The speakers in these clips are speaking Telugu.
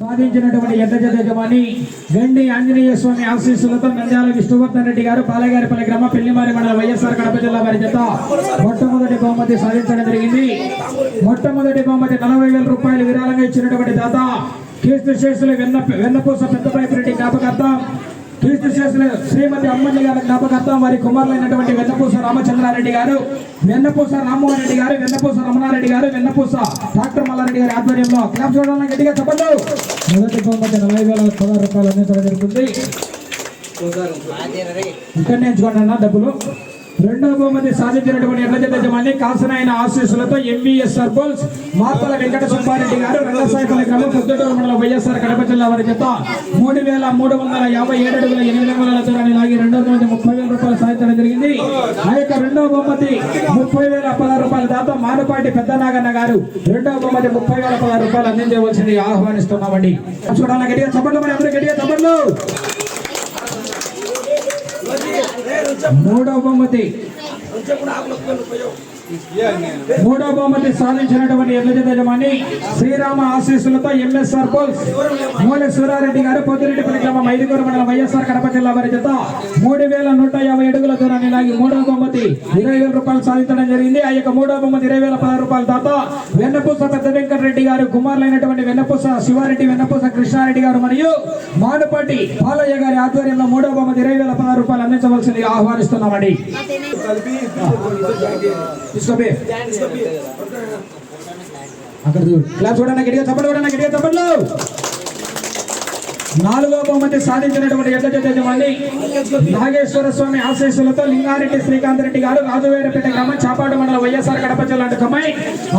సాధించినటువంటి ఎడ్ల యజమాని గండి ఆంజనేయ స్వామి ఆశీస్సులతో నంద్యాల విష్ణువర్ధన్ రెడ్డి గారు పాలగారిపల్లి గ్రామ పెళ్ళిమారి మండల వైఎస్ఆర్ కడప జిల్లా వారి జత మొట్టమొదటి బహుమతి సాధించడం జరిగింది. మొట్టమొదటి బహుమతి నలభై వేల రూపాయలు విరాళంగా ఇచ్చినటువంటి దాత కీర్తి శేషులు వెన్న వెన్నపూస పెద్దపైపు రెడ్డి జ్ఞాపకార్థం కీర్తి శేషులు శ్రీమతి అమ్మల్లి గారి జ్ఞాపకార్థం వారి కుమారులైనటువంటి వెన్నపూస రామచంద్రారెడ్డి గారు వెన్నపూస రామ్మోహన్ రెడ్డి గారు వెన్నపూస రమణారెడ్డి గారు వెన్నపూస డాక్టర్ మల్లారెడ్డి గారి ఆధ్వర్యంలో క్లాప్ చూడాలని గట్టిగా చెప్పండి. మొదటి బహుమతి నలభై వేల పదహారు రూపాయలు అందించడం జరుగుతుంది. ఇక్కడ నేర్చుకోండి అన్న డబ్బులు. రెండవ బహుమతి సాధించినటువంటి ఎర్రజెడ్డ జత యజమాని కాసనాయన ఆశీస్సులతో ఎంవీఎస్ఆర్ బోల్స్ మార్తల వెంకట సుబ్బారెడ్డి గారు రంగసాయపల్లి క్రమం పొద్దుటూరు మండలం వైఎస్ఆర్ కడప జిల్లా వారి చేత మూడు వేల మూడు వందల యాభై ఏడు అడుగుల ఎనిమిది వందల దూరాన్ని లాగి రెండవ బహుమతి ముప్పై వేల రూపాయలు సాధించడం జరిగింది. ఆ యొక్క రెండవ బహుమతి ముప్పై వేల పదహారు రూపాయల దాత మానుపాటి పెద్దనాగన్న గారు. రెండవ బహుమతి ముప్పై వేల పదహారు రూపాయలు అందించవలసింది ఆహ్వానిస్తున్నామండి. చూడాలి గట్టిగా చప్పట్లు మరి అందరూ గట్టిగా చప్పట్లు. మూడవ బహుమతి మూడో బహుమతి సాధించినటువంటి ఎడ్ల యజమాని శ్రీరామ ఆశీస్సులతో ఎంఎస్ఆర్ పోల్స్ మూల సూరారెడ్డి గారు పొద్దురెడ్డిపల్లి గ్రామం ఐదుగురు మండలం వైఎస్ఆర్ కడప జిల్లా వారి జత మూడు వేల నూట యాభై అడుగుల దూరాన్ని లాగి మూడవ బహుమతి ఇరవై వేల రూపాయలు సాధించడం జరిగింది. ఆ యొక్క మూడవ బహుమతి ఇరవై వేల పదహారు రూపాయల దాత వెన్నపూస పెద్ద వెంకటరెడ్డి గారు కుమారులైనటువంటి వెన్నపూస శివారెడ్డి వెన్నపూస కృష్ణారెడ్డి గారు మరియు మానుపాటి పాలయ్య గారి ఆధ్వర్యంలో మూడవ బహుమతి ఇరవై వేల పదహారు రూపాయలు అందించవలసింది ఆహ్వానిస్తున్నామండి. తీసుకోబే అక్కడ చూడు. క్లాప్ చూడండి గట్టిగా చప్పట్లు చూడండి గట్టిగా చప్పట్లు. నాలుగో బహుమతి సాధించినటువంటి ఎడ్ల నాగేశ్వర స్వామి ఆశీస్సులతో లింగారెడ్డి శ్రీకాంత్ రెడ్డి గారు రాజువేరపేట గ్రామం చాపాడు మండలం వైఎస్ఆర్ కడప జిల్లా కమ్మాయి.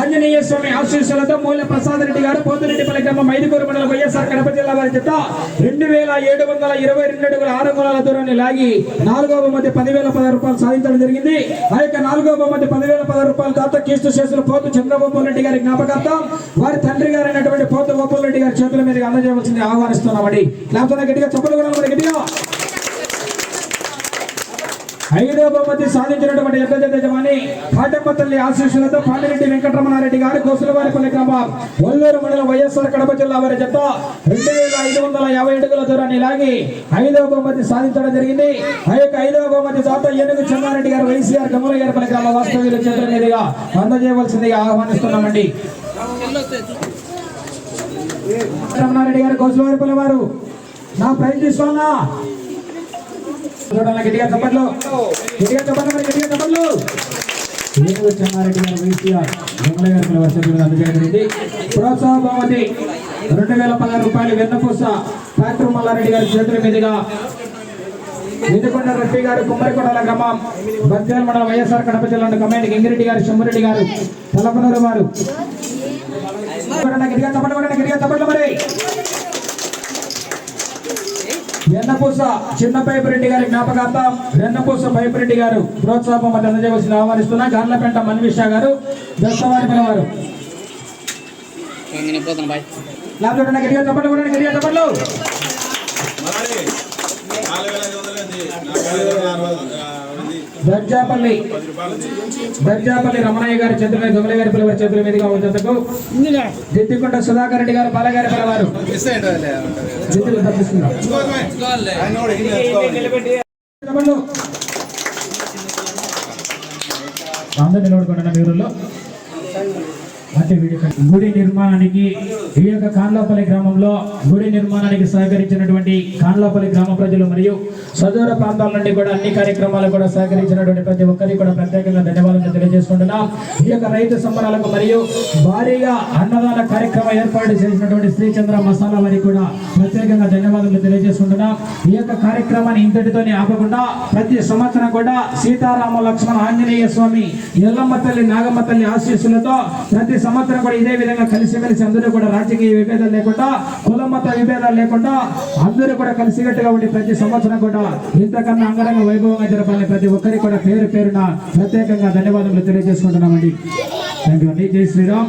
ఆంజనేయ స్వామి ఆశీస్సులతో మూల ప్రసాద్ రెడ్డి గారు పోతురెడ్డిపల్లి గ్రామం ఐదుగురు మండలం వైఎస్ఆర్ కడప జిల్లా వారి చేత రెండు వేల ఏడు వందల ఇరవై రెండు అడుగుల ఆరు అంగుళాల దూరాన్ని లాగి నాలుగో బహుమతి పదివేల పదహారు రూపాయలు సాధించడం జరిగింది. ఆ యొక్క నాలుగో బహుమతి పదివేల పదహారు రూపాయల తర్వాత కీర్తి చేసిన పోతు చంద్రబాబు రెడ్డి గారి జ్ఞాపకార్థం వారి తండ్రి గారు పోతు గోపాల్ రెడ్డి గారి చేతుల మీదకి అందజేయవలసింది ఆహ్వానిస్తున్నామండి. లేకపోతే గట్టిగా చెప్పలు కూడా మరి గట్టిగా? ఐదో బహుమతి సాధించినటువంటి ఎద్ద యజమాని పాటమ్మ ఆశీస్సులతో పాండిరెడ్డి వెంకటరమణారెడ్డి గారు కోసులవారిపల్లి గ్రామం. ఒల్లూరు మండలం వైఎస్ఆర్ కడప జిల్లా వారి జత రెండు వేల ఐదు వందల యాభై అడుగుల దూరాన్ని లాగి ఐదవ బహుమతి సాధించడం జరిగింది. ఆ యొక్క ఐదవ బహుమతి జాత ఏనుగు చెన్నారెడ్డి గారు వైసీఆర్ గమలగారిపల్లి గ్రామ వాస్తవ్యులు చేతుల మీదుగా అందజేయవలసిందిగా ఆహ్వానిస్తున్నామండి. రమణారెడ్డి గారు కోసులవారిపల్లి వారు నా ప్రైజ్ తీసుకోవాలా చూడాలి గట్టిగా చప్పట్లు. గట్టిగా చప్పట్లు మరి గట్టిగా చప్పట్లు. ఏనుగు చెన్నారెడ్డి గారు వైసీఆర్ గమల గారి వర్షం అందజేయడం ప్రోత్సాహ బహుమతి రెండు వేల పదహారు రూపాయలు వెన్నపూస డాక్టర్ మల్లారెడ్డి గారి చేతుల మీదుగా. వినుకొండ రెడ్డి గారు కుమ్మరికొండల గ్రామం బద్వేల్ మండలం వైఎస్ఆర్ కడప జిల్లా కమాండ్ గంగిరెడ్డి గారు శంభురెడ్డి గారు తలపనూరు వారు గట్టిగా చప్పట్లు కొట్టండి, గట్టిగా చప్పట్లు మరి వెన్నపూస చిన్న పైపురెడ్డి గారి జ్ఞాపకార్థం వెన్నపూస పైపురెడ్డి గారు ప్రోత్సాహం మధ్య అందజేయవలసిన ఆహ్వానిస్తున్నా. గార్లపేట మన్విష గారు దశవారి పిలవారు చెప్పండి దర్జాపల్లి. దర్జాపల్లి రమణయ్య గారి చేతుల మీద గమల గారి పిల్లవారి చేతుల మీదుగా వచ్చేందుకు దిద్దికొండ సుధాకర్ రెడ్డి గారు బాలగారి తప్పిస్తున్నారు. అందరూ నిలబడుకుంటున్న అంటే గుడి నిర్మాణానికి ఈ యొక్క కాన్లాపల్లి గ్రామంలో గుడి నిర్మాణానికి సహకరించినటువంటి కాన్లాపల్లి గ్రామ ప్రజలు మరియు సదూర ప్రాంతాల నుండి కూడా అన్ని కార్యక్రమాలు కూడా సహకరించినటువంటి ప్రతి ఒక్కరికి కూడా ప్రత్యేకంగా ధన్యవాదాలు తెలియజేసుకుంటున్నాం. ఈ యొక్క రైతు సంబరాలకు మరియు భారీగా అన్నదానం కార్యక్రమం ఏర్పాటు చేసినటువంటి శ్రీచంద్ర మసాలా వారికి కూడా ప్రత్యేకంగా ధన్యవాదాలు తెలియజేసుకుంటున్నాం. ఈ యొక్క కార్యక్రమాన్ని ఇంతటితోనే ఆపకుండా ప్రతి సంవత్సరం కూడా సీతారామ లక్ష్మణ ఆంజనేయ స్వామి ఎల్లమ్మ తల్లి నాగమ్మ తల్లి ఆశీస్సులతో ప్రతి సంవత్సరం కూడా ఇదే విధంగా కలిసిమెలిసి అందరూ కూడా రాజకీయ విభేదాలు లేకుండా కులమత విభేదాలు లేకుండా అందరూ కూడా కలిసికట్టుగా ఉండి ప్రతి సంవత్సరం కూడా ఇంతకన్నా అంగరంగ వైభవంగా జరపాలని ప్రతి ఒక్కరికి కూడా పేరు పేరున ప్రత్యేకంగా ధన్యవాదాలు తెలియజేసుకుంటున్నామండి. థ్యాంక్ యూ అండి. జై శ్రీరామ్.